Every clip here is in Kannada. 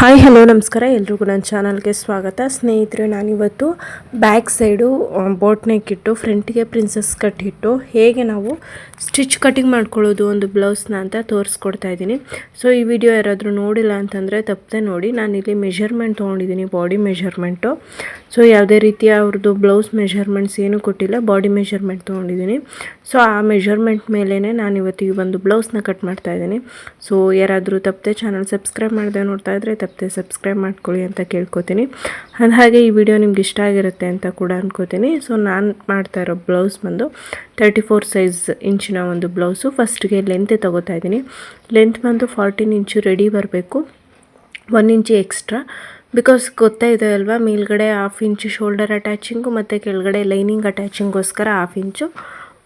ಹಾಯ್, ಹಲೋ, ನಮಸ್ಕಾರ. ಎಲ್ರಿಗೂ ನನ್ನ ಚಾನಲ್ಗೆ ಸ್ವಾಗತ. ಸ್ನೇಹಿತರೆ, ನಾನಿವತ್ತು ಬ್ಯಾಕ್ ಸೈಡು ಬೋಟ್ ನೆಕ್ ಇಟ್ಟು ಫ್ರಂಟಿಗೆ ಪ್ರಿನ್ಸಸ್ ಕಟ್ ಇಟ್ಟು, ಹೇಗೆ ನಾವು ಸ್ಟಿಚ್ ಕಟಿಂಗ್ ಮಾಡ್ಕೊಳ್ಳೋದು, ಒಂದು ಬ್ಲೌಸ್ನ ಅಂತ ತೋರಿಸ್ಕೊಡ್ತಾ ಇದ್ದೀನಿ. ಸೊ ಈ ವಿಡಿಯೋ ಯಾರಾದರೂ ನೋಡಿಲ್ಲ ಅಂತಂದರೆ ತಪ್ಪದೆ ನೋಡಿ. ನಾನಿಲ್ಲಿ ಮೆಷರ್ಮೆಂಟ್ ತೊಗೊಂಡಿದ್ದೀನಿ ಬಾಡಿ ಮೆಷರ್ಮೆಂಟು ಸೊ ಯಾವುದೇ ರೀತಿಯ ಅವ್ರದ್ದು ಬ್ಲೌಸ್ ಮೆಷರ್ಮೆಂಟ್ಸ್ ಏನೂ ಕೊಟ್ಟಿಲ್ಲ ಬಾಡಿ ಮೆಷರ್ಮೆಂಟ್ ತೊಗೊಂಡಿದ್ದೀನಿ. ಸೊ ಆ ಮೆಷರ್ಮೆಂಟ್ ಮೇಲೇ ನಾನು ಇವತ್ತು ಒಂದು ಬ್ಲೌಸ್ನ ಕಟ್ ಮಾಡ್ತಾ ಇದ್ದೀನಿ. ಸೊ ಯಾರಾದರೂ ತಪ್ಪದೆ ಚಾನಲ್ ಸಬ್ಸ್ಕ್ರೈಬ್ ಮಾಡದೆ ನೋಡ್ತಾ ಇದ್ದರೆ ತಪ್ಪದೆ ಸಬ್ಸ್ಕ್ರೈಬ್ ಮಾಡ್ಕೊಳ್ಳಿ ಅಂತ ಕೇಳ್ಕೊತೀನಿ. ಹಾಗೆ ಈ ವಿಡಿಯೋ ನಿಮ್ಗೆ ಇಷ್ಟ ಆಗಿರುತ್ತೆ ಅಂತ ಕೂಡ ಅನ್ಕೋತೀನಿ. ಸೊ ನಾನು ಮಾಡ್ತಾ ಇರೋ ಬ್ಲೌಸ್ ಬಂದು ತರ್ಟಿ ಫೋರ್ ಸೈಜ್ ಇಂಚಿನ ಒಂದು ಬ್ಲೌಸು ಫಸ್ಟ್ಗೆ ಲೆಂತ್ ತೊಗೋತಾ ಇದ್ದೀನಿ. ಲೆಂತ್ ಬಂದು ಫಾರ್ಟೀನ್ ಇಂಚು ರೆಡಿ ಬರಬೇಕು. ಒನ್ ಇಂಚು ಎಕ್ಸ್ಟ್ರಾ ಬಿಕಾಸ್ ಗೊತ್ತಾ ಇದೆ ಅಲ್ವಾ ಮೇಲ್ಗಡೆ ಹಾಫ್ ಇಂಚು ಶೋಲ್ಡರ್ ಅಟ್ಯಾಚಿಂಗು ಮತ್ತು ಕೆಳಗಡೆ ಲೈನಿಂಗ್ ಅಟ್ಯಾಚಿಂಗೋಸ್ಕರ ಹಾಫ್ ಇಂಚು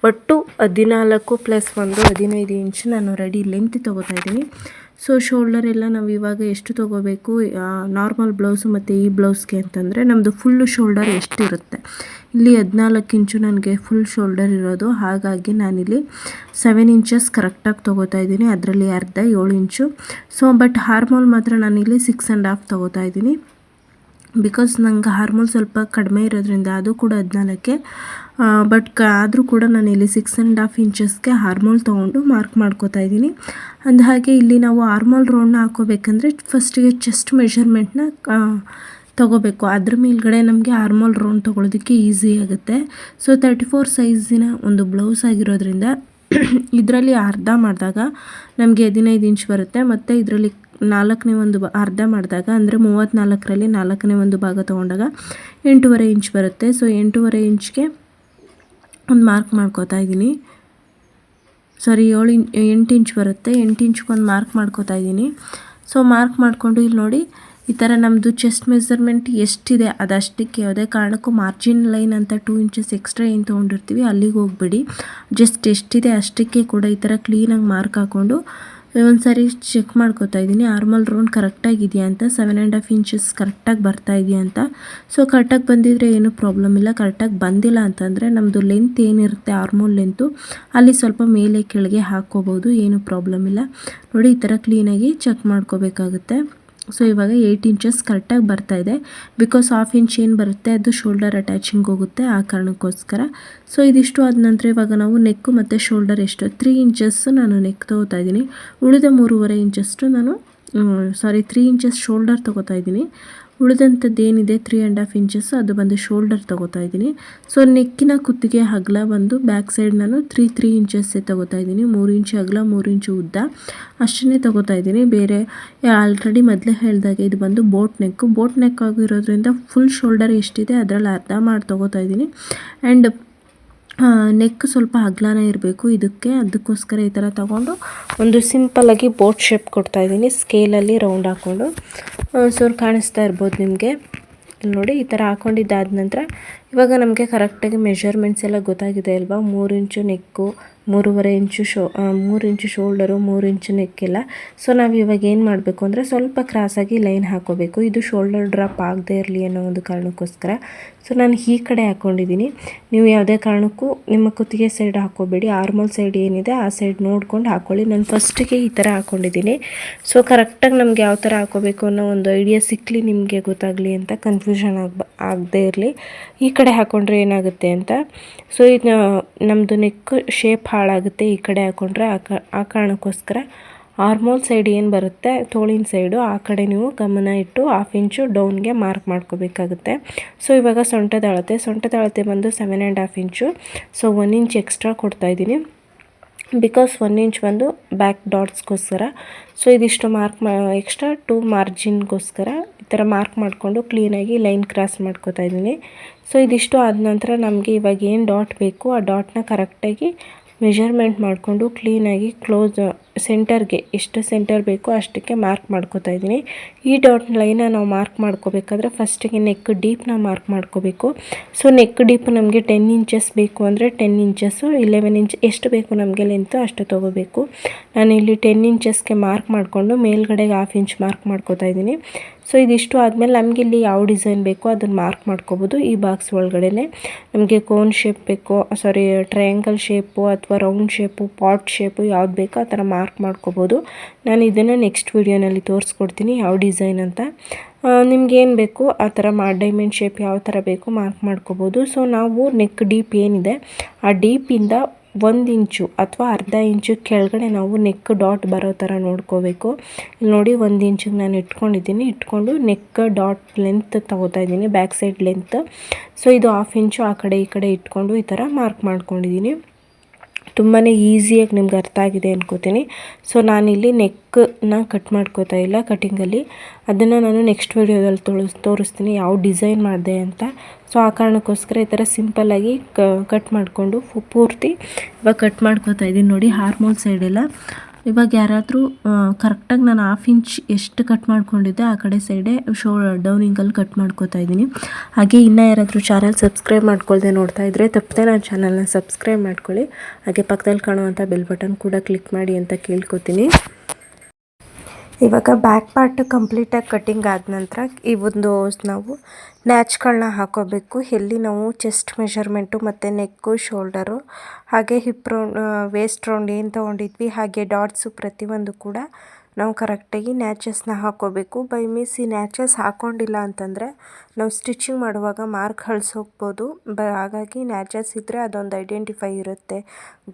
ಒಟ್ಟು ಹದಿನಾಲ್ಕು ಪ್ಲಸ್ ಒಂದು ಹದಿನೈದು ಇಂಚು ನಾನು ರೆಡಿ ಲೆಂತ್ ತೊಗೋತಾ ಇದ್ದೀನಿ ಸೊ ಶೋಲ್ಡರ್ ಎಲ್ಲ ನಾವು ಇವಾಗ ಎಷ್ಟು ತೊಗೋಬೇಕು? ನಾರ್ಮಲ್ ಬ್ಲೌಸ್ ಮತ್ತು ಈ ಬ್ಲೌಸ್ಗೆ ಅಂತಂದರೆ ನಮ್ಮದು ಫುಲ್ಲು ಶೋಲ್ಡರ್ ಎಷ್ಟಿರುತ್ತೆ? ಇಲ್ಲಿ ಹದಿನಾಲ್ಕು ಇಂಚು ನನಗೆ ಫುಲ್ ಶೋಲ್ಡರ್ ಇರೋದು. ಹಾಗಾಗಿ ನಾನಿಲ್ಲಿ ಸೆವೆನ್ ಇಂಚಸ್ ಕರೆಕ್ಟಾಗಿ ತೊಗೋತಾ ಇದ್ದೀನಿ. ಅದರಲ್ಲಿ ಅರ್ಧ ಏಳು ಇಂಚು. ಸೊ ಬಟ್ ಹಾರ್ಮೋಲ್ ಮಾತ್ರ ನಾನಿಲ್ಲಿ ಸಿಕ್ಸ್ ಆ್ಯಂಡ್ ಹಾಫ್ ತೊಗೋತಾ ಇದ್ದೀನಿ. ಬಿಕಾಸ್ ನಂಗೆ ಹಾರ್ಮೋನ್ ಸ್ವಲ್ಪ ಕಡಿಮೆ ಇರೋದ್ರಿಂದ ಅದು ಕೂಡ ಹದಿನಾಲ್ಕೆ ಬಟ್ ಆದರೂ ಕೂಡ ನಾನು ಇಲ್ಲಿ ಸಿಕ್ಸ್ ಆ್ಯಂಡ್ ಹಾಫ್ ಇಂಚಸ್ಗೆ ಹಾರ್ಮೋಲ್ ತೊಗೊಂಡು ಮಾರ್ಕ್ ಮಾಡ್ಕೋತಾ ಇದ್ದೀನಿ. ಅಂದ ಹಾಗೆ ಇಲ್ಲಿ ನಾವು ಹಾರ್ಮೋಲ್ ರೌಂಡ್ನ ಹಾಕೋಬೇಕಂದ್ರೆ ಫಸ್ಟಿಗೆ ಚೆಸ್ಟ್ ಮೆಷರ್ಮೆಂಟ್ನ ತೊಗೋಬೇಕು. ಅದ್ರ ಮೇಲ್ಗಡೆ ನಮಗೆ ಹಾರ್ಮೋಲ್ ರೌಂಡ್ ತೊಗೊಳೋದಕ್ಕೆ ಈಸಿ ಆಗುತ್ತೆ. ಸೊ ತರ್ಟಿ ಫೋರ್ ಸೈಜಿನ ಒಂದು ಬ್ಲೌಸ್ ಆಗಿರೋದ್ರಿಂದ ಇದರಲ್ಲಿ ಅರ್ಧ ಮಾಡಿದಾಗ ನಮಗೆ ಹದಿನೈದು ಇಂಚ್ ಬರುತ್ತೆ. ಮತ್ತು ಇದರಲ್ಲಿ ನಾಲ್ಕನೇ ಒಂದು ಅರ್ಧ ಮಾಡಿದಾಗ ಅಂದರೆ ಮೂವತ್ತ್ನಾಲ್ಕರಲ್ಲಿ ನಾಲ್ಕನೇ ಒಂದು ಭಾಗ ತೊಗೊಂಡಾಗ ಎಂಟೂವರೆ ಇಂಚ್ ಬರುತ್ತೆ. ಸೊ ಎಂಟೂವರೆ ಇಂಚ್ಗೆ ಒಂದು ಮಾರ್ಕ್ ಮಾಡ್ಕೋತಾ ಇದ್ದೀನಿ. ಸಾರಿ, ಏಳು ಇಂಚ್ ಎಂಟು ಇಂಚ್ ಬರುತ್ತೆ. ಎಂಟು ಇಂಚ್ಗೆ ಒಂದು ಮಾರ್ಕ್ ಮಾಡ್ಕೋತಾ ಇದ್ದೀನಿ. ಸೊ ಮಾರ್ಕ್ ಮಾಡಿಕೊಂಡು ಇಲ್ಲಿ ನೋಡಿ, ಈ ಥರ ನಮ್ಮದು ಚೆಸ್ಟ್ ಮೆಸರ್ಮೆಂಟ್ ಎಷ್ಟಿದೆ ಅದಷ್ಟಕ್ಕೆ ಯಾವುದೇ ಕಾರಣಕ್ಕೂ ಮಾರ್ಜಿನ್ ಲೈನ್ ಅಂತ ಟೂ ಇಂಚಸ್ ಎಕ್ಸ್ಟ್ರಾ ಏನು ತೊಗೊಂಡಿರ್ತೀವಿ, ಅಲ್ಲಿಗೆ ಹೋಗ್ಬಿಡಿ. ಜಸ್ಟ್ ಎಷ್ಟಿದೆ ಅಷ್ಟಕ್ಕೆ ಕೂಡ ಈ ಥರ ಕ್ಲೀನಾಗಿ ಮಾರ್ಕ್ ಹಾಕ್ಕೊಂಡು ಒಂದು ಸಾರಿ ಚೆಕ್ ಮಾಡ್ಕೋತಾ ಇದ್ದೀನಿ. ಆರ್ಮಲ್ ರೌಂಡ್ ಕರೆಕ್ಟಾಗಿದೆಯಾ ಅಂತ? ಸೆವೆನ್ ಆ್ಯಂಡ್ ಹಾಫ್ ಇಂಚಸ್ ಕರೆಕ್ಟಾಗಿ ಬರ್ತಾ ಇದೆಯಾ ಅಂತ? ಸೊ ಕರೆಕ್ಟಾಗಿ ಬಂದಿದ್ರೆ ಏನು ಪ್ರಾಬ್ಲಮ್ ಇಲ್ಲ. ಕರೆಕ್ಟಾಗಿ ಬಂದಿಲ್ಲ ಅಂತಂದರೆ ನಮ್ಮದು ಲೆಂತ್ ಏನಿರುತ್ತೆ ಆರ್ಮೋಲ್ ಲೆಂತು ಅಲ್ಲಿ ಸ್ವಲ್ಪ ಮೇಲೆ ಕೆಳಗೆ ಹಾಕ್ಕೋಬೋದು. ಏನು ಪ್ರಾಬ್ಲಮ್ ಇಲ್ಲ. ನೋಡಿ, ಈ ಥರ ಕ್ಲೀನಾಗಿ ಚೆಕ್ ಮಾಡ್ಕೋಬೇಕಾಗುತ್ತೆ. ಸೊ ಇವಾಗ ಏಯ್ಟ್ ಇಂಚಸ್ ಕರೆಕ್ಟಾಗಿ ಬರ್ತಾ ಇದೆ. ಬಿಕಾಸ್ ಹಾಫ್ ಇಂಚ್ ಏನು ಬರುತ್ತೆ, ಅದು ಶೋಲ್ಡರ್ ಅಟ್ಯಾಚಿಂಗ್ ಹೋಗುತ್ತೆ ಆ ಕಾರಣಕ್ಕೋಸ್ಕರ. ಸೊ ಇದಿಷ್ಟು ಆದ ನಂತರ ಇವಾಗ ನಾವು ನೆಕ್ಕು ಮತ್ತು ಶೋಲ್ಡರ್ ಎಷ್ಟು ತ್ರೀ ಇಂಚಸ್ಸು ನಾನು ನೆಕ್ ತೊಗೋತಾ ಇದ್ದೀನಿ. ಉಳಿದ ಮೂರುವರೆ ಇಂಚಷ್ಟು ನಾನು ಸಾರಿ ತ್ರೀ ಇಂಚಸ್ ಶೋಲ್ಡರ್ ತೊಗೋತಾ ಇದ್ದೀನಿ. ಉಳಿದಂಥದ್ದು ಏನಿದೆ ತ್ರೀ ಆ್ಯಂಡ್ ಹಾಫ್ ಇಂಚಸ್ ಅದು ಬಂದು ಶೋಲ್ಡರ್ ತೊಗೋತಾ ಇದ್ದೀನಿ. ಸೊ ನೆಕ್ಕಿನ ಕುತ್ತಿಗೆ ಅಗಲ ಬಂದು ಬ್ಯಾಕ್ ಸೈಡ್ ನಾನು ತ್ರೀ ತ್ರೀ ಇಂಚಸ್ಸೇ ತೊಗೋತಾ ಇದ್ದೀನಿ. ಮೂರು ಇಂಚು ಅಗಲ ಮೂರು ಇಂಚು ಉದ್ದ ಅಷ್ಟನ್ನೇ ತೊಗೋತಾ ಇದ್ದೀನಿ. ಬೇರೆ ಆಲ್ರೆಡಿ ಮೊದಲೇ ಹೇಳಿದಾಗ ಇದು ಬಂದು ಬೋಟ್ ನೆಕ್ಕು ಬೋಟ್ ನೆಕ್ ಆಗಿರೋದ್ರಿಂದ ಫುಲ್ ಶೋಲ್ಡರ್ ಎಷ್ಟಿದೆ ಅದರಲ್ಲಿ ಅರ್ಧ ಮಾಡಿ ತೊಗೋತಾ ಇದ್ದೀನಿ. ಆ್ಯಂಡ್ ನೆಕ್ ಸ್ವಲ್ಪ ಅಗ್ಲನೇ ಇರಬೇಕು. ಇದಕ್ಕೆ ಅದಕ್ಕೋಸ್ಕರ ಈ ಥರ ತಗೊಂಡು ಒಂದು ಸಿಂಪಲ್ಲಾಗಿ ಬೋಟ್ ಶೇಪ್ ಕೊಡ್ತಾ ಇದ್ದೀನಿ. ಸ್ಕೇಲಲ್ಲಿ ರೌಂಡ್ ಹಾಕ್ಕೊಂಡು. ಸೊ ಕಾಣಿಸ್ತಾ ಇರ್ಬೋದು ನಿಮಗೆ. ಇಲ್ಲಿ ನೋಡಿ, ಈ ಥರ ಹಾಕ್ಕೊಂಡಿದ್ದಾದ ನಂತರ ಇವಾಗ ನಮಗೆ ಕರೆಕ್ಟಾಗಿ ಮೆಷರ್ಮೆಂಟ್ಸ್ ಎಲ್ಲ ಗೊತ್ತಾಗಿದೆ ಅಲ್ವಾ? ಮೂರು ಇಂಚು ನೆಕ್ಕು ಮೂರುವರೆ ಇಂಚು ಶೋ ಮೂರು ಇಂಚು ಶೋಲ್ಡರು, ಮೂರು ಇಂಚು ನೆಕ್ಕಿಲ್ಲ ಸೊ ನಾವು ಇವಾಗ ಏನು ಮಾಡಬೇಕು ಅಂದರೆ ಸ್ವಲ್ಪ ಕ್ರಾಸಾಗಿ ಲೈನ್ ಹಾಕೋಬೇಕು. ಇದು ಶೋಲ್ಡರ್ ಡ್ರಾಪ್ ಆಗದೇ ಇರಲಿ ಅನ್ನೋ ಒಂದು ಕಾರಣಕ್ಕೋಸ್ಕರ. ಸೊ ನಾನು ಈ ಕಡೆ ಹಾಕ್ಕೊಂಡಿದ್ದೀನಿ ನೀವು ಯಾವುದೇ ಕಾರಣಕ್ಕೂ ನಿಮ್ಮ ಕುತ್ತಿಗೆ ಸೈಡ್ ಹಾಕೋಬೇಡಿ. ಆರ್ಮಲ್ ಸೈಡ್ ಏನಿದೆ, ಆ ಸೈಡ್ ನೋಡ್ಕೊಂಡು ಹಾಕ್ಕೊಳ್ಳಿ ನಾನು ಫಸ್ಟಿಗೆ ಈ ಥರ ಹಾಕ್ಕೊಂಡಿದ್ದೀನಿ ಸೊ ಕರೆಕ್ಟಾಗಿ ನಮಗೆ ಯಾವ ಥರ ಹಾಕೋಬೇಕು ಅನ್ನೋ ಒಂದು ಐಡಿಯಾ ಸಿಕ್ಕಲಿ ನಿಮಗೆ ಗೊತ್ತಾಗಲಿ ಅಂತ ಕನ್ಫ್ಯೂಷನ್ ಆಗ ಆಗದೆ ಇರಲಿ. ಈ ಕಡೆ ಹಾಕ್ಕೊಂಡ್ರೆ ಏನಾಗುತ್ತೆ ಅಂತ. ಸೊ ಇದು ನಮ್ಮದು ನೆಕ್ ಶೇಪ್ ಹಾಳಾಗುತ್ತೆ ಈ ಕಡೆ ಹಾಕೊಂಡ್ರೆ ಆ ಆ ಕಾರಣಕ್ಕೋಸ್ಕರ ಆರ್ಮೋಲ್ ಸೈಡ್ ಏನು ಬರುತ್ತೆ ತೋಳಿನ ಸೈಡು ಆ ಕಡೆ ನೀವು ಗಮನ ಇಟ್ಟು ಹಾಫ್ ಇಂಚು ಡೌನ್ಗೆ ಮಾರ್ಕ್ ಮಾಡ್ಕೋಬೇಕಾಗುತ್ತೆ. ಸೊ ಇವಾಗ ಸೊಂಟದ ಅಳತೆ ಸೊಂಟದ ಅಳತೆ ಬಂದು seven and half inch so one inch extra ಕೊಡ್ತಾಯಿದ್ದೀನಿ because one inch ಬಂದು ಬ್ಯಾಕ್ ಡಾಟ್ಸ್ಗೋಸ್ಕರ ಸೊ ಇದಿಷ್ಟು ಮಾರ್ಕ್ ಮಾ ಎಕ್ಸ್ಟ್ರಾ ಟೂ ಮಾರ್ಜಿನ್ಗೋಸ್ಕರ ಈ ಥರ ಮಾರ್ಕ್ ಮಾಡಿಕೊಂಡು ಕ್ಲೀನಾಗಿ ಲೈನ್ ಕ್ರಾಸ್ ಮಾಡ್ಕೋತಾ ಇದ್ದೀನಿ. ಸೊ ಇದಿಷ್ಟು ಆದ ನಂತರ ನಮಗೆ ಇವಾಗ ಏನು ಡಾಟ್ ಬೇಕು ಆ ಡಾಟ್ನ ಕರೆಕ್ಟಾಗಿ ಮೆಷರ್ಮೆಂಟ್ ಮಾಡಿಕೊಂಡು ಕ್ಲೀನಾಗಿ ಕ್ಲೋಸ್ ಸೆಂಟರ್ಗೆ ಎಷ್ಟು ಸೆಂಟರ್ ಬೇಕೋ ಅಷ್ಟಕ್ಕೆ ಮಾರ್ಕ್ ಮಾಡ್ಕೋತಾ ಇದ್ದೀನಿ. ಈ ಡಾಟ್ ಲೈನ ನಾವು ಮಾರ್ಕ್ ಮಾಡ್ಕೋಬೇಕಾದ್ರೆ ಫಸ್ಟಿಗೆ ನೆಕ್ ಡೀಪ್ನ ಮಾರ್ಕ್ ಮಾಡ್ಕೋಬೇಕು. ಸೊ ನೆಕ್ ಡೀಪ್ ನಮಗೆ ಟೆನ್ ಇಂಚಸ್ ಬೇಕು ಅಂದರೆ ಟೆನ್ ಇಂಚಸ್ಸು ಇಲೆವೆನ್ ಇಂಚ್ ಎಷ್ಟು ಬೇಕು ನಮಗೆ ಲೆಂತು ಅಷ್ಟು ತೊಗೋಬೇಕು. ನಾನು ಇಲ್ಲಿ ಟೆನ್ ಇಂಚಸ್ಗೆ ಮಾರ್ಕ್ ಮಾಡಿಕೊಂಡು ಮೇಲ್ಗಡೆಗೆ ಹಾಫ್ ಇಂಚ್ ಮಾರ್ಕ್ ಮಾಡ್ಕೋತಾ ಇದ್ದೀನಿ. ಸೊ ಇದಿಷ್ಟು ಆದಮೇಲೆ ನಮಗೆ ಇಲ್ಲಿ ಯಾವ ಡಿಸೈನ್ ಬೇಕೋ ಅದನ್ನು ಮಾರ್ಕ್ ಮಾಡ್ಕೋಬೋದು ಈ ಬಾಕ್ಸ್ ಒಳಗಡೆ ನಮಗೆ ಕೋನ್ ಶೇಪ್ ಬೇಕೋ, ಸಾರಿ, ಟ್ರಯಾಂಗಲ್ ಶೇಪು ಅಥವಾ ರೌಂಡ್ ಶೇಪು, ಪಾಟ್ ಶೇಪು ಯಾವ್ದು ಬೇಕೋ ಆ ಥರ ಮಾರ್ಕ್ ಮಾಡ್ಕೋಬೋದು. ನಾನು ಇದನ್ನು ನೆಕ್ಸ್ಟ್ ವೀಡಿಯೋನಲ್ಲಿ ತೋರಿಸ್ಕೊಡ್ತೀನಿ ಯಾವ ಡಿಸೈನ್ ಅಂತ. ನಿಮ್ಗೇನು ಬೇಕು ಆ ಥರ ಮಾ, ಡೈಮಂಡ್ ಶೇಪ್ ಯಾವ ಥರ ಬೇಕು ಮಾರ್ಕ್ ಮಾಡ್ಕೋಬೋದು. ಸೊ ನಾವು ನೆಕ್ ಡೀಪ್ ಏನಿದೆ, ಆ ಡೀಪಿಂದ ಒಂದು ಇಂಚು ಅಥವಾ ಅರ್ಧ ಇಂಚು ಕೆಳಗಡೆ ನಾವು ನೆಕ್ ಡಾಟ್ ಬರೋ ಥರ ನೋಡ್ಕೋಬೇಕು. ಇಲ್ಲಿ ನೋಡಿ ಒಂದು ಇಂಚಿಗೆ ನಾನು ಇಟ್ಕೊಂಡಿದ್ದೀನಿ. ಇಟ್ಕೊಂಡು ನೆಕ್ ಡಾಟ್ ಲೆಂತ್ ತಗೋತಾ ಇದ್ದೀನಿ. Back side length. ಸೊ ಇದು ಹಾಫ್ ಇಂಚು ಆ ಕಡೆ ಈ ಕಡೆ ಇಟ್ಕೊಂಡು ಈ ಥರ ಮಾರ್ಕ್ ಮಾಡ್ಕೊಂಡಿದ್ದೀನಿ. ತುಂಬಾ ಈಸಿಯಾಗಿ ನಿಮ್ಗೆ ಅರ್ಥ ಆಗಿದೆ ಅನ್ಕೋತೀನಿ. ಸೊ ನಾನಿಲ್ಲಿ ನೆಕ್ಕನ್ನ ಕಟ್ ಮಾಡ್ಕೋತಾ ಇಲ್ಲ ಕಟಿಂಗಲ್ಲಿ ಅದನ್ನು ನಾನು ನೆಕ್ಸ್ಟ್ ವೀಡಿಯೋದಲ್ಲಿ ತೋರಿಸ್, ತೋರಿಸ್ತೀನಿ ಯಾವ ಡಿಸೈನ್ ಮಾಡಿದೆ ಅಂತ. ಸೊ ಆ ಕಾರಣಕ್ಕೋಸ್ಕರ ಈ ಥರ ಸಿಂಪಲ್ಲಾಗಿ ಕಟ್ ಮಾಡಿಕೊಂಡು ಪೂರ್ತಿ ಇವಾಗ ಕಟ್ ಮಾಡ್ಕೋತಾ ಇದ್ದೀನಿ ನೋಡಿ ಹಾರ್ಮೋನ್ ಸೈಡೆಲ್ಲ ಇವಾಗ ಯಾರಾದರೂ ಕರೆಕ್ಟಾಗಿ ನಾನು ಹಾಫ್ ಇಂಚ್ ಎಷ್ಟು ಕಟ್ ಮಾಡ್ಕೊಂಡಿದ್ದೆ, ಆ ಕಡೆ ಸೈಡೇ ಶೋ ಡೌನಿಂಗಲ್ಲಿ ಕಟ್ ಮಾಡ್ಕೋತಾ ಇದ್ದೀನಿ. ಹಾಗೆ ಇನ್ನೂ ಯಾರಾದರೂ ಚಾನಲ್ ಸಬ್ಸ್ಕ್ರೈಬ್ ಮಾಡ್ಕೊಳ್ದೆ ನೋಡ್ತಾ ಇದ್ದರೆ ತಪ್ಪದೆ ನಾನು ಚಾನಲ್ನ ಸಬ್ಸ್ಕ್ರೈಬ್ ಮಾಡ್ಕೊಳ್ಳಿ. ಹಾಗೆ ಪಕ್ಕದಲ್ಲಿ ಕಾಣುವಂಥ ಬೆಲ್ ಬಟನ್ ಕೂಡ ಕ್ಲಿಕ್ ಮಾಡಿ ಅಂತ ಕೇಳ್ಕೊತೀನಿ. ಇವಾಗ ಬ್ಯಾಕ್ ಪಾರ್ಟ್ ಕಂಪ್ಲೀಟಾಗಿ ಕಟ್ಟಿಂಗ್ ಆದ ನಂತರ ಈ ಒಂದು ನಾವು ನ್ಯಾಚ್ಗಳನ್ನ ಹಾಕೋಬೇಕು. ಎಲ್ಲಿ ನಾವು ಚೆಸ್ಟ್ ಮೆಷರ್ಮೆಂಟು ಮತ್ತು ನೆಕ್ಕು ಶೋಲ್ಡರು ಹಾಗೆ ಹಿಪ್ ರೌಂಡ್ ವೇಸ್ಟ್ ರೌಂಡ್ ಏನು ತೊಗೊಂಡಿದ್ವಿ, ಹಾಗೆ ಡಾಟ್ಸು ಪ್ರತಿಯೊಂದು ಕೂಡ ನಾವು ಕರೆಕ್ಟಾಗಿ ನ್ಯಾಚಸ್ನ ಹಾಕ್ಕೋಬೇಕು ಬೈ ಮಿಸ್ ಈ ನ್ಯಾಚಸ್ ಹಾಕ್ಕೊಂಡಿಲ್ಲ ಅಂತಂದರೆ ನಾವು ಸ್ಟಿಚಿಂಗ್ ಮಾಡುವಾಗ ಮಾರ್ಕ್ ಹಳ್ಸೋಗ್ಬೋದು ಬ ಹಾಗಾಗಿ ನ್ಯಾಚಸ್ ಇದ್ದರೆ ಅದೊಂದು ಐಡೆಂಟಿಫೈ ಇರುತ್ತೆ,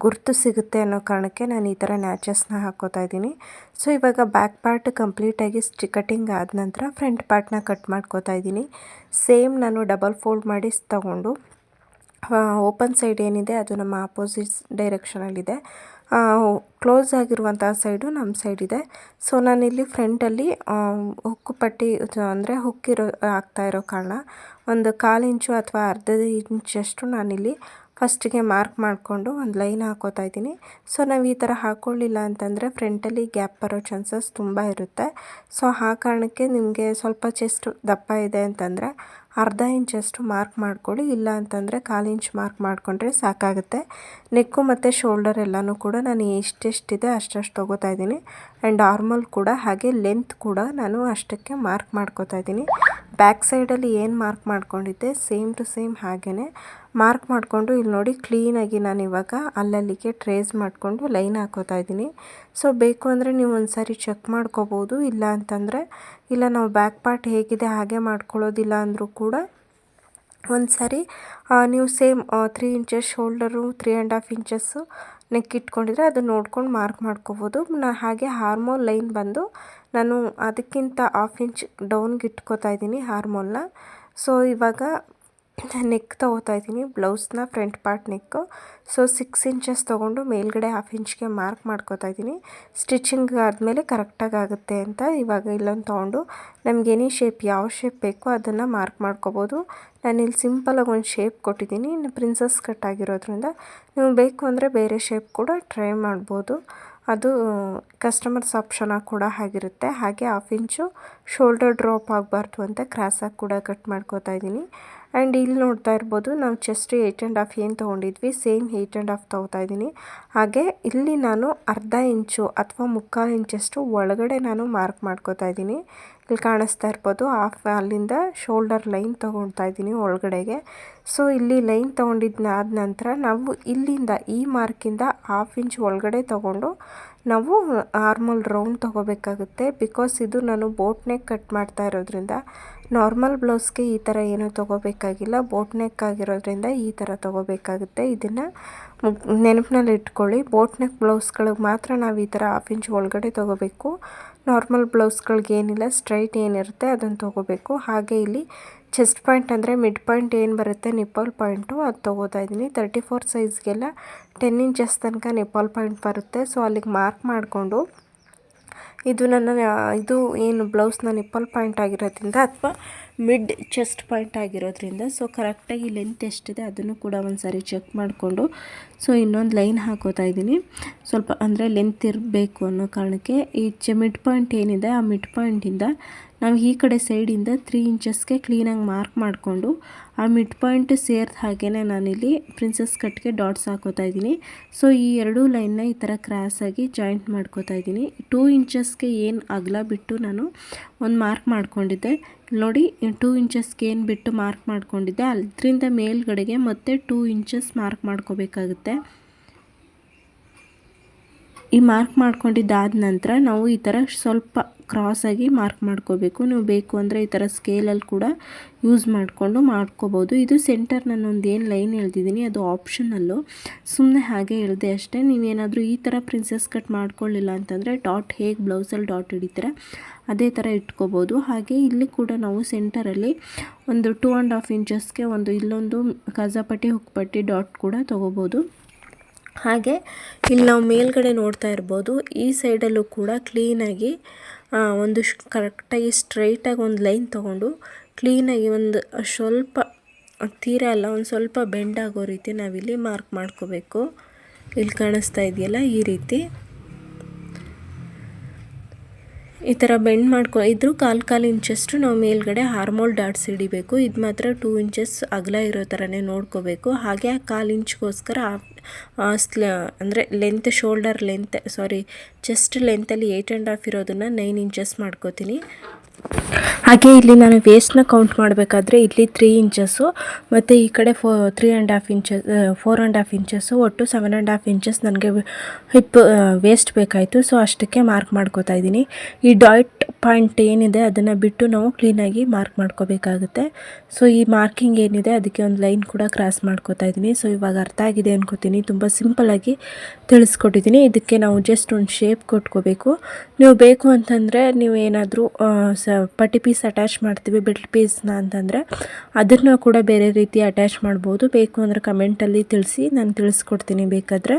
ಗುರುತು ಸಿಗುತ್ತೆ ಅನ್ನೋ ಕಾರಣಕ್ಕೆ ನಾನು ಈ ಥರ ನ್ಯಾಚಸ್ನ ಹಾಕ್ಕೋತಾ ಇದ್ದೀನಿ. ಸೊ, ಇವಾಗ ಬ್ಯಾಕ್ ಪಾರ್ಟ್ ಕಂಪ್ಲೀಟಾಗಿ ಸ್ಟಿ ಕಟಿಂಗ್ ಆದ ನಂತರ ಫ್ರಂಟ್ ಪಾರ್ಟ್ನ ಕಟ್ ಮಾಡ್ಕೋತಾ ಇದ್ದೀನಿ. ಸೇಮ್ ನಾನು ಡಬಲ್ ಫೋಲ್ಡ್ ಮಾಡಿ ತಗೊಂಡು ಓಪನ್ ಸೈಡ್ ಏನಿದೆ ಅದು ನಮ್ಮ ಆಪೋಸಿಟ್ ಡೈರೆಕ್ಷನಲ್ಲಿದೆ ಕ್ಲೋಸ್ ಆಗಿರುವಂಥ ಸೈಡು ನಮ್ಮ ಸೈಡ್ ಇದೆ. ಸೊ ನಾನಿಲ್ಲಿ ಫ್ರಂಟಲ್ಲಿ ಹುಕ್ಕು ಪಟ್ಟಿ, ಅಂದರೆ ಹುಕ್ಕಿರೋ, ಆಗ್ತಾ ಇರೋ ಕಾರಣ, ಒಂದು ಕಾಲು ಇಂಚು ಅಥವಾ ಅರ್ಧ ಇಂಚಷ್ಟು ನಾನಿಲ್ಲಿ ಫಸ್ಟಿಗೆ ಮಾರ್ಕ್ ಮಾಡಿಕೊಂಡು ಒಂದು ಲೈನ್ ಹಾಕೋತಾ ಇದ್ದೀನಿ. ಸೊ ನಾವು ಈ ಥರ ಹಾಕ್ಕೊಳ್ಳಿಲ್ಲ ಅಂತಂದರೆ ಫ್ರಂಟಲ್ಲಿ ಗ್ಯಾಪ್ ಬರೋ ಚಾನ್ಸಸ್ ತುಂಬ ಇರುತ್ತೆ. ಸೊ ಆ ಕಾರಣಕ್ಕೆ ನಿಮಗೆ ಸ್ವಲ್ಪ ಚೆಸ್ಟ್ ದಪ್ಪ ಇದೆ ಅಂತಂದರೆ ಅರ್ಧ ಇಂಚಷ್ಟು ಮಾರ್ಕ್ ಮಾಡ್ಕೊಳ್ಳಿ. ಇಲ್ಲ ಅಂತಂದರೆ ಕಾಲು ಇಂಚ್ ಮಾರ್ಕ್ ಮಾಡಿಕೊಂಡ್ರೆ ಸಾಕಾಗುತ್ತೆ. ನೆಕ್ಕು ಮತ್ತು ಶೋಲ್ಡರ್ ಎಲ್ಲನೂ ಕೂಡ ನಾನು ಎಷ್ಟೆಷ್ಟಿದೆ ಅಷ್ಟಷ್ಟು ತೊಗೋತಾ ಇದ್ದೀನಿ. ಆ್ಯಂಡ್ ಆರ್ಮಲ್ ಕೂಡ ಹಾಗೆ ಲೆಂತ್ ಕೂಡ ನಾನು ಅಷ್ಟಕ್ಕೆ ಮಾರ್ಕ್ ಮಾಡ್ಕೋತಾ ಇದ್ದೀನಿ. ಬ್ಯಾಕ್ ಸೈಡಲ್ಲಿ ಏನು ಮಾರ್ಕ್ ಮಾಡ್ಕೊಂಡಿದ್ದೆ, ಸೇಮ್ ಟು ಸೇಮ್ ಹಾಗೆಯೇ ಮಾರ್ಕ್ ಮಾಡಿಕೊಂಡು ಇಲ್ಲಿ ನೋಡಿ ಕ್ಲೀನಾಗಿ ನಾನು ಇವಾಗ ಅಲ್ಲಲ್ಲಿಗೆ ಟ್ರೇಸ್ ಮಾಡಿಕೊಂಡು ಲೈನ್ ಹಾಕೋತಾ ಇದ್ದೀನಿ. ಸೊ, ಬೇಕು ಅಂದರೆ ನೀವು ಒಂದು ಸಾರಿ ಚೆಕ್ ಮಾಡ್ಕೋಬೋದು. ಇಲ್ಲ ಅಂತಂದರೆ, ಇಲ್ಲ ನಾವು ಬ್ಯಾಕ್ ಪಾರ್ಟ್ ಹೇಗಿದೆ, ಹಾಗೆ ಮಾಡ್ಕೊಳ್ಳೋದಿಲ್ಲ ಅಂದರೂ ಕೂಡ ಒಂದು ಸಾರಿ ನೀವು same three inches shoulder three and half inches neck ಇಟ್ಕೊಂಡಿದ್ರೆ ಅದು ನೋಡ್ಕೊಂಡು ಮಾರ್ಕ್ ಮಾಡ್ಕೋಬೋದು. ನಾ, ಹಾಗೆ ಹಾರ್ಮೋಲ್ ಲೈನ್ ಬಂದು ನಾನು ಅದಕ್ಕಿಂತ ಆಫ್ ಇಂಚ್ ಡೌನ್ಗೆ ಇಟ್ಕೋತಾ ಇದ್ದೀನಿ ಹಾರ್ಮೋನ್ನ ಸೊ ಇವಾಗ ನೆಕ್ ತೊಗೋತಾ ಇದ್ದೀನಿ. ಬ್ಲೌಸ್ನ front part neck. So six inches ತೊಗೊಂಡು ಮೇಲ್ಗಡೆ ಹಾಫ್ ಇಂಚ್ಗೆ ಮಾರ್ಕ್ ಮಾಡ್ಕೋತಾ ಇದ್ದೀನಿ. ಸ್ಟಿಚಿಂಗ್ ಆದಮೇಲೆ ಕರೆಕ್ಟಾಗಿ ಆಗುತ್ತೆ ಅಂತ ಇವಾಗ ಇಲ್ಲೊಂದು ತೊಗೊಂಡು. ನಮ್ಗೆ ಎನಿ ಶೇಪ್ ಯಾವ ಶೇಪ್ ಬೇಕೋ ಅದನ್ನು ಮಾರ್ಕ್ ಮಾಡ್ಕೋಬೋದು. ನಾನಿಲ್ಲಿ ಸಿಂಪಲಾಗಿ ಒಂದು ಶೇಪ್ ಕೊಟ್ಟಿದ್ದೀನಿ. ಇನ್ನು ಪ್ರಿನ್ಸಸ್ ಕಟ್ ಆಗಿರೋದ್ರಿಂದ ನೀವು ಬೇಕು ಅಂದರೆ ಬೇರೆ ಶೇಪ್ ಕೂಡ ಟ್ರೈ ಮಾಡ್ಬೋದು. ಅದು ಕಸ್ಟಮರ್ಸ್ ಆಪ್ಷನಾಗಿ ಕೂಡ ಆಗಿರುತ್ತೆ. ಹಾಗೆ ಹಾಫ್ ಇಂಚು ಶೋಲ್ಡರ್ ಡ್ರಾಪ್ ಆಗಬಾರ್ದು ಅಂತ ಕ್ರಾಸಾಗಿ ಕೂಡ ಕಟ್ ಮಾಡ್ಕೋತಾ ಇದ್ದೀನಿ. ಆ್ಯಂಡ್ ಇಲ್ಲಿ ನೋಡ್ತಾ ಇರ್ಬೋದು, ನಾವು ಚೆಸ್ಟ್ ಏಯ್ಟ್ ಆ್ಯಂಡ್ ಹಾಫ್ ಏನು ತೊಗೊಂಡಿದ್ವಿ ಸೇಮ್ ಏಯ್ಟ್ ಆ್ಯಂಡ್ ಹಾಫ್ ತೊಗೋತಾ ಇದ್ದೀನಿ. ಹಾಗೆ ಇಲ್ಲಿ ನಾನು ಅರ್ಧ ಇಂಚು ಅಥವಾ ಮುಕ್ಕಾಲು ಇಂಚಷ್ಟು ಒಳಗಡೆ ನಾನು ಮಾರ್ಕ್ ಮಾಡ್ಕೋತಾ ಇದ್ದೀನಿ. ಇಲ್ಲಿ ಕಾಣಿಸ್ತಾ ಇರ್ಬೋದು ಹಾಫ್ ಅಲ್ಲಿಂದ ಶೋಲ್ಡರ್ ಲೈನ್ ತೊಗೊಳ್ತಾ ಇದ್ದೀನಿ ಒಳಗಡೆಗೆ. ಸೊ ಇಲ್ಲಿ ಲೈನ್ ತೊಗೊಂಡಿದ್ದಾದ ನಂತರ ನಾವು ಇಲ್ಲಿಂದ ಈ ಮಾರ್ಕಿಂದ ಹಾಫ್ ಇಂಚ್ ಒಳಗಡೆ ತೊಗೊಂಡು ನಾವು ಆರ್ಮಲ್ ರೌಂಡ್ ತೊಗೋಬೇಕಾಗುತ್ತೆ. ಬಿಕಾಸ್ ಇದು ನಾನು ಬೋಟ್ ನೆಕ್ ಕಟ್ ಮಾಡ್ತಾ ಇರೋದ್ರಿಂದ ನಾರ್ಮಲ್ ಬ್ಲೌಸ್ಗೆ ಈ ಥರ ಏನೂ ತೊಗೋಬೇಕಾಗಿಲ್ಲ. ಬೋಟ್ ನೆಕ್ ಆಗಿರೋದ್ರಿಂದ ಈ ಥರ ತೊಗೋಬೇಕಾಗುತ್ತೆ. ಇದನ್ನು ನೆನಪಿನಲ್ಲಿ ಇಟ್ಕೊಳ್ಳಿ. ಬೋಟ್ ನೆಕ್ ಬ್ಲೌಸ್ಗಳಿಗೆ ಮಾತ್ರ ನಾವು ಈ ಥರ ಹಾಫ್ ಇಂಚ್ ಒಳಗಡೆ ತೊಗೋಬೇಕು. ನಾರ್ಮಲ್ ಬ್ಲೌಸ್ಗಳಿಗೆ ಏನಿಲ್ಲ ಸ್ಟ್ರೈಟ್ ಏನಿರುತ್ತೆ, ಅದನ್ನು ತೊಗೋಬೇಕು. ಹಾಗೆ ಇಲ್ಲಿ ಚೆಸ್ಟ್ ಪಾಯಿಂಟ್ ಅಂದರೆ ಮಿಡ್ ಪಾಯಿಂಟ್ ಏನು ಬರುತ್ತೆ? ನಿಪ್ಪಲ್ ಪಾಯಿಂಟು ಅದು ತೊಗೋತಾ ಇದ್ದೀನಿ. ತರ್ಟಿ ಫೋರ್ ಸೈಜ್ಗೆಲ್ಲ ಟೆನ್ ಇಂಚಸ್ ತನಕ ನಿಪ್ಪಲ್ ಪಾಯಿಂಟ್ ಬರುತ್ತೆ. ಸೊ ಅಲ್ಲಿಗೆ ಮಾರ್ಕ್ ಮಾಡಿಕೊಂಡು ಇದು ನನ್ನ, ಇದು ಏನು ಬ್ಲೌಸ್ನ ನಿಪ್ಪಲ್ ಪಾಯಿಂಟ್ ಆಗಿರೋದ್ರಿಂದ ಅಥವಾ ಮಿಡ್ ಚೆಸ್ಟ್ ಪಾಯಿಂಟ್ ಆಗಿರೋದ್ರಿಂದ. ಸೊ ಕರೆಕ್ಟಾಗಿ ಲೆಂತ್ ಎಷ್ಟಿದೆ ಅದನ್ನು ಕೂಡ ಒಂದು ಸಾರಿ ಚೆಕ್ ಮಾಡಿಕೊಂಡು. ಸೊ ಇನ್ನೊಂದು ಲೈನ್ ಹಾಕೋತಾ ಇದ್ದೀನಿ. ಸ್ವಲ್ಪ ಅಂದರೆ ಲೆಂತ್ ಇರಬೇಕು ಅನ್ನೋ ಕಾರಣಕ್ಕೆ ಈ ಚ ಮಿಡ್ ಪಾಯಿಂಟ್ ಏನಿದೆ, ಆ ಮಿಡ್ ಪಾಯಿಂಟಿಂದ ನಾವು ಈ ಕಡೆ ಸೈಡಿಂದ ತ್ರೀ ಇಂಚಸ್ಗೆ ಕ್ಲೀನಾಗಿ ಮಾರ್ಕ್ ಮಾಡಿಕೊಂಡು, ಆ ಮಿಡ್ ಪಾಯಿಂಟ್ ಸೇರಿದ ಹಾಗೆಯೇ ನಾನಿಲ್ಲಿ ಪ್ರಿನ್ಸಸ್ ಕಟ್ಗೆ ಡಾಟ್ಸ್ ಹಾಕೋತಾ ಇದ್ದೀನಿ. ಸೊ ಈ ಎರಡೂ ಲೈನ್ನ ಈ ಥರ ಕ್ರಾಸಾಗಿ ಜಾಯಿಂಟ್ ಮಾಡ್ಕೋತಾ ಇದ್ದೀನಿ. ಟೂ ಇಂಚಸ್ಗೆ ಏನು ಅಗಲ ಬಿಟ್ಟು ನಾನು ಒಂದು ಮಾರ್ಕ್ ಮಾಡ್ಕೊಂಡಿದ್ದೆ. ನೋಡಿ ಟೂ ಇಂಚಸ್ಗೆ ಏನು ಬಿಟ್ಟು ಮಾರ್ಕ್ ಮಾಡ್ಕೊಂಡಿದ್ದೆ, ಅದರಿಂದ ಮೇಲ್ಗಡೆಗೆ ಮತ್ತೆ ಟೂ ಇಂಚಸ್ ಮಾರ್ಕ್ ಮಾಡ್ಕೋಬೇಕಾಗುತ್ತೆ. ಈ ಮಾರ್ಕ್ ಮಾಡ್ಕೊಂಡಿದ್ದಾದ ನಂತರ ನಾವು ಈ ಥರ ಸ್ವಲ್ಪ ಕ್ರಾಸಾಗಿ ಮಾರ್ಕ್ ಮಾಡ್ಕೋಬೇಕು. ನೀವು ಬೇಕು ಅಂದರೆ ಈ ಥರ ಸ್ಕೇಲಲ್ಲಿ ಕೂಡ ಯೂಸ್ ಮಾಡಿಕೊಂಡು ಮಾಡ್ಕೋಬೋದು. ಇದು ಸೆಂಟರ್ ನಾನು ಒಂದು ಏನು ಲೈನ್ ಎಳ್ದಿದ್ದೀನಿ ಅದು ಆಪ್ಷನಲ್ಲು ಸುಮ್ಮನೆ ಹಾಗೆ ಹೇಳಿದೆ ಅಷ್ಟೇ. ನೀವೇನಾದರೂ ಈ ಥರ ಪ್ರಿನ್ಸಸ್ ಕಟ್ ಮಾಡ್ಕೊಳ್ಳಿಲ್ಲ ಅಂತಂದರೆ ಡಾಟ್ ಹೇಗೆ ಬ್ಲೌಸಲ್ಲಿ ಡಾಟ್ ಹಿಡಿತೀರ ಅದೇ ಥರ ಇಟ್ಕೋಬೋದು. ಹಾಗೆ ಇಲ್ಲಿ ಕೂಡ ನಾವು ಸೆಂಟರಲ್ಲಿ ಒಂದು ಟೂ ಆ್ಯಂಡ್ ಹಾಫ್ ಇಂಚಸ್ಗೆ ಒಂದು ಇಲ್ಲೊಂದು ಕಜಾಪಟ್ಟಿ ಹುಕ್ಪಟ್ಟಿ ಡಾಟ್ ಕೂಡ ತೊಗೋಬೋದು. ಹಾಗೆ ಇಲ್ಲಿ ನಾವು ಮೇಲ್ಗಡೆ ನೋಡ್ತಾ ಇರ್ಬೋದು, ಈ ಸೈಡಲ್ಲೂ ಕೂಡ ಕ್ಲೀನಾಗಿ ಒಂದು ಕರೆಕ್ಟಾಗಿ ಸ್ಟ್ರೈಟಾಗಿ ಒಂದು ಲೈನ್ ತೊಗೊಂಡು ಕ್ಲೀನಾಗಿ ಒಂದು ಸ್ವಲ್ಪ ತೀರ ಅಲ್ಲ, ಒಂದು ಸ್ವಲ್ಪ ಬೆಂಡ್ ಆಗೋ ರೀತಿ ನಾವಿಲ್ಲಿ ಮಾರ್ಕ್ ಮಾಡ್ಕೋಬೇಕು. ಇಲ್ಲಿ ಕಾಣಿಸ್ತಾ ಇದೆಯಲ್ಲ ಈ ರೀತಿ. ಈ ಥರ ಬೆಂಡ್ ಮಾಡ್ಕೊ, ಇದ್ರೂ ಕಾಲು ಕಾಲು ಇಂಚಷ್ಟು ನಾವು ಮೇಲ್ಗಡೆ ಹಾರ್ಮೋಲ್ ಡಾಟ್ಸ್ ಹಿಡಿಬೇಕು. ಇದು ಮಾತ್ರ ಟೂ ಇಂಚಸ್ ಅಗಲ ಇರೋ ಥರನೇ ನೋಡ್ಕೋಬೇಕು. ಹಾಗೆ ಆ ಕಾಲು ಇಂಚ್ಗೋಸ್ಕರ ಸ್ಲ, ಅಂದರೆ length, shoulder length, sorry, chest ಲೆಂತಲ್ಲಿ eight and half ಇರೋದನ್ನು ನೈನ್ ಇಂಚಸ್ ಮಾಡ್ಕೋತೀನಿ. ಹಾಗೆ ಇಲ್ಲಿ ನಾನು ವೇಸ್ಟ್ನ ಕೌಂಟ್ ಮಾಡಬೇಕಾದ್ರೆ ಇಲ್ಲಿ ತ್ರೀ ಇಂಚಸ್ಸು ಮತ್ತು ಈ ಕಡೆ four three and half inches four and half inches ಒಟ್ಟು ಸೆವೆನ್ ಆ್ಯಂಡ್ ಹಾಫ್ ಇಂಚಸ್ ನನಗೆ ಹಿಪ್ ವೇಸ್ಟ್ ಬೇಕಾಯಿತು. ಸೊ ಅಷ್ಟಕ್ಕೆ ಮಾರ್ಕ್ ಮಾಡ್ಕೋತಾ ಇದ್ದೀನಿ. ಈ ಡಾಟ್ ಪಾಯಿಂಟ್ ಏನಿದೆ ಅದನ್ನು ಬಿಟ್ಟು ನಾವು ಕ್ಲೀನಾಗಿ ಮಾರ್ಕ್ ಮಾಡ್ಕೋಬೇಕಾಗುತ್ತೆ. ಸೊ ಈ ಮಾರ್ಕಿಂಗ್ ಏನಿದೆ ಅದಕ್ಕೆ ಒಂದು ಲೈನ್ ಕೂಡ ಕ್ರಾಸ್ ಮಾಡ್ಕೋತಾ ಇದ್ದೀನಿ. ಸೊ ಇವಾಗ ಅರ್ಥ ಆಗಿದೆ ಅನ್ಕೋತೀನಿ. ತುಂಬ ಸಿಂಪಲ್ಲಾಗಿ ತಿಳಿಸ್ಕೊಟ್ಟಿದ್ದೀನಿ. ಇದಕ್ಕೆ ನಾವು ಜಸ್ಟ್ ಒಂದು ಶೇಪ್ ಕೊಟ್ಕೋಬೇಕು. ನೀವು ಬೇಕು ಅಂತಂದರೆ ನೀವು ಏನಾದರೂ ಪಟ್ಟಿ ಪೀಸ್ ಅಟ್ಯಾಚ್ ಮಾಡ್ತೀವಿ ಬಿಲ್ಟ್ ಪೀಸ್ನ ಅಂತಂದರೆ, ಅದನ್ನು ಕೂಡ ಬೇರೆ ರೀತಿ ಅಟ್ಯಾಚ್ ಮಾಡ್ಬೋದು. ಬೇಕು ಅಂದರೆ ಕಮೆಂಟಲ್ಲಿ ತಿಳಿಸಿ, ನಾನು ತಿಳಿಸ್ಕೊಡ್ತೀನಿ ಬೇಕಾದರೆ.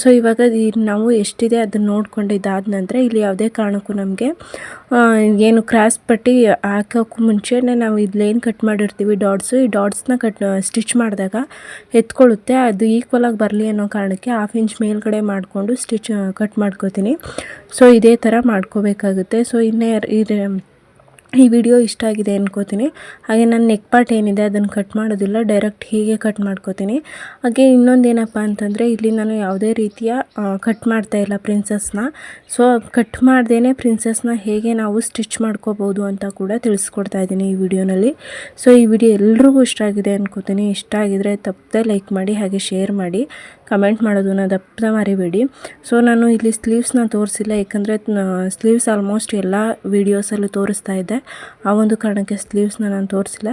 ಸೊ ಇವಾಗ ನಾವು ಎಷ್ಟಿದೆ ಅದನ್ನು ನೋಡ್ಕೊಂಡು ಇದಾದ ನಂತರ ಇಲ್ಲಿ ಯಾವುದೇ ಕಾರಣಕ್ಕೂ ನಮಗೆ ಏನು ಕ್ರಾಸ್ ಪಟ್ಟಿ ಹಾಕೋಕ್ಕೂ ಮುಂಚೆನೇ ನಾವು ಇದ್ಲೇನು ಕಟ್ ಮಾಡಿರ್ತೀವಿ, ಡಾಟ್ಸು, ಈ ಡಾಟ್ಸ್ನ ಕಟ್ ಸ್ಟಿಚ್ ಮಾಡಿದಾಗ ಎತ್ಕೊಳ್ಳುತ್ತೆ, ಅದು ಈಕ್ವಲಾಗಿ ಬರಲಿ ಅನ್ನೋ ಕಾರಣಕ್ಕೆ ಹಾಫ್ ಇಂಚ್ ಮೇಲ್ಗಡೆ ಮಾಡಿಕೊಂಡು ಸ್ಟಿಚ್ ಕಟ್ ಮಾಡ್ಕೋತೀನಿ. ಸೊ ಇದೇ ಥರ ಮಾಡ್ಕೋಬೇಕಾಗುತ್ತೆ. ಸೊ ಇನ್ನೇ ಈ ವಿಡಿಯೋ ಇಷ್ಟ ಆಗಿದೆ ಅನ್ಕೋತೀನಿ. ಹಾಗೆ ನನ್ನ ನೆಕ್ ಪಾರ್ಟ್ ಏನಿದೆ ಅದನ್ನು ಕಟ್ ಮಾಡೋದಿಲ್ಲ ಡೈರೆಕ್ಟ್ ಹೀಗೆ ಕಟ್ ಮಾಡ್ಕೋತೀನಿ. ಹಾಗೆ ಇನ್ನೊಂದು ಏನಪ್ಪ ಅಂತಂದರೆ, ಇಲ್ಲಿ ನಾನು ಯಾವುದೇ ರೀತಿಯ ಕಟ್ ಮಾಡ್ತಾ ಇಲ್ಲ ಪ್ರಿನ್ಸಸ್ನ ಸೊ ಕಟ್ ಮಾಡ್ದೇ ಪ್ರಿನ್ಸಸ್ನ ಹೇಗೆ ನಾವು ಸ್ಟಿಚ್ ಮಾಡ್ಕೋಬೋದು ಅಂತ ಕೂಡ ತಿಳಿಸ್ಕೊಡ್ತಾ ಇದ್ದೀನಿ ಈ ವಿಡಿಯೋನಲ್ಲಿ. ಸೊ ಈ ವಿಡಿಯೋ ಎಲ್ರಿಗೂ ಇಷ್ಟ ಆಗಿದೆ ಅನ್ಕೋತೀನಿ. ಇಷ್ಟ ಆಗಿದ್ರೆ ತಪ್ಪದೆ ಲೈಕ್ ಮಾಡಿ, ಹಾಗೆ ಶೇರ್ ಮಾಡಿ. ಕಮೆಂಟ್ ಮಾಡೋದನ್ನ ದಪ್ಪ ಮರಿಬೇಡಿ. ಸೊ ನಾನು ಇಲ್ಲಿ ಸ್ಲೀವ್ಸ್ನ ತೋರಿಸಿಲ್ಲ, ಏಕೆಂದರೆ ಸ್ಲೀವ್ಸ್ ಆಲ್ಮೋಸ್ಟ್ ಎಲ್ಲ ವೀಡಿಯೋಸಲ್ಲೂ ತೋರಿಸ್ತಾ ಇದ್ದೆ. ಆ ಒಂದು ಕಾರಣಕ್ಕೆ ಸ್ಲೀವ್ಸ್ನ ನಾನು ತೋರಿಸಿಲ್ಲ.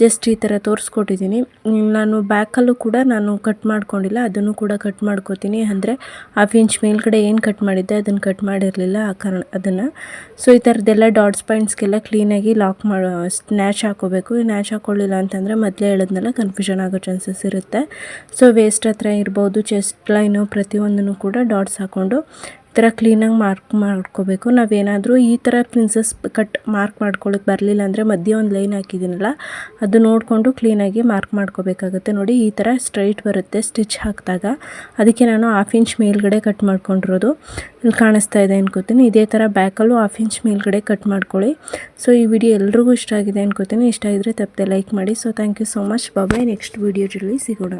ಜಸ್ಟ್ ಈ ಥರ ತೋರಿಸ್ಕೊಟ್ಟಿದ್ದೀನಿ. ನಾನು ಬ್ಯಾಕಲ್ಲೂ ಕೂಡ ನಾನು ಕಟ್ ಮಾಡ್ಕೊಂಡಿಲ್ಲ. ಅದನ್ನು ಕೂಡ ಕಟ್ ಮಾಡ್ಕೋತೀನಿ. ಅಂದರೆ ಹಾಫ್ ಇಂಚ್ ಮೇಲ್ಗಡೆ ಏನು ಕಟ್ ಮಾಡಿದ್ದೆ ಅದನ್ನು ಕಟ್ ಮಾಡಿರಲಿಲ್ಲ ಆ ಕಾರಣ, ಅದನ್ನು. ಸೊ ಈ ಥರದ್ದೆಲ್ಲ ಡಾಟ್ಸ್ ಪಾಯಿಂಟ್ಸ್ಗೆಲ್ಲ ಕ್ಲೀನಾಗಿ ಲಾಕ್ ಮಾಡೋ ಸ್ನ್ಯಾಚ್ ಹಾಕೋಬೇಕು. ನ್ಯಾಚ್ ಹಾಕೊಳ್ಳಿಲ್ಲ ಅಂತಂದರೆ ಮೊದಲೇ ಹೇಳೋದ್ನೆಲ್ಲ ಕನ್ಫ್ಯೂಷನ್ ಆಗೋ ಚಾನ್ಸಸ್ ಇರುತ್ತೆ. ಸೊ ವೇಸ್ಟ್ ಹತ್ರ ಇರ್ಬೋದು ಚೆಸ್ಟ್ ಲೈನು ಪ್ರತಿಯೊಂದನ್ನು ಕೂಡ ಡಾಟ್ಸ್ ಹಾಕ್ಕೊಂಡು ಥರ ಕ್ಲೀನಾಗಿ ಮಾರ್ಕ್ ಮಾಡ್ಕೋಬೇಕು. ನಾವೇನಾದರೂ ಈ ಥರ ಪ್ರಿನ್ಸಸ್ ಕಟ್ ಮಾರ್ಕ್ ಮಾಡ್ಕೊಳ್ಳೋಕೆ ಬರಲಿಲ್ಲ ಅಂದರೆ ಮಧ್ಯೆ ಒಂದು ಲೈನ್ ಹಾಕಿದ್ದೀನಲ್ಲ, ಅದು ನೋಡಿಕೊಂಡು ಕ್ಲೀನಾಗಿ ಮಾರ್ಕ್ ಮಾಡ್ಕೋಬೇಕಾಗುತ್ತೆ. ನೋಡಿ, ಈ ಥರ ಸ್ಟ್ರೈಟ್ ಬರುತ್ತೆ ಸ್ಟಿಚ್ ಹಾಕಿದಾಗ. ಅದಕ್ಕೆ ನಾನು ಹಾಫ್ ಇಂಚ್ ಮೇಲ್ಗಡೆ ಕಟ್ ಮಾಡ್ಕೊಂಡಿರೋದು. ಇಲ್ಲಿ ಕಾಣಿಸ್ತಾ ಇದೆ ಅನ್ಕೋತೀನಿ. ಇದೇ ಥರ ಬ್ಯಾಕಲ್ಲೂ ಹಾಫ್ ಇಂಚ್ ಮೇಲ್ಗಡೆ ಕಟ್ ಮಾಡ್ಕೊಳ್ಳಿ. ಸೊ ಈ ವಿಡಿಯೋ ಎಲ್ರಿಗೂ ಇಷ್ಟ ಆಗಿದೆ ಅನ್ಕೋತೀನಿ. ಇಷ್ಟ ಆಗಿದ್ರೆ ತಪ್ಪದೆ ಲೈಕ್ ಮಾಡಿ. So thank you so much bye bye next video ಜೊತೆ ಸಿಗೋಣ.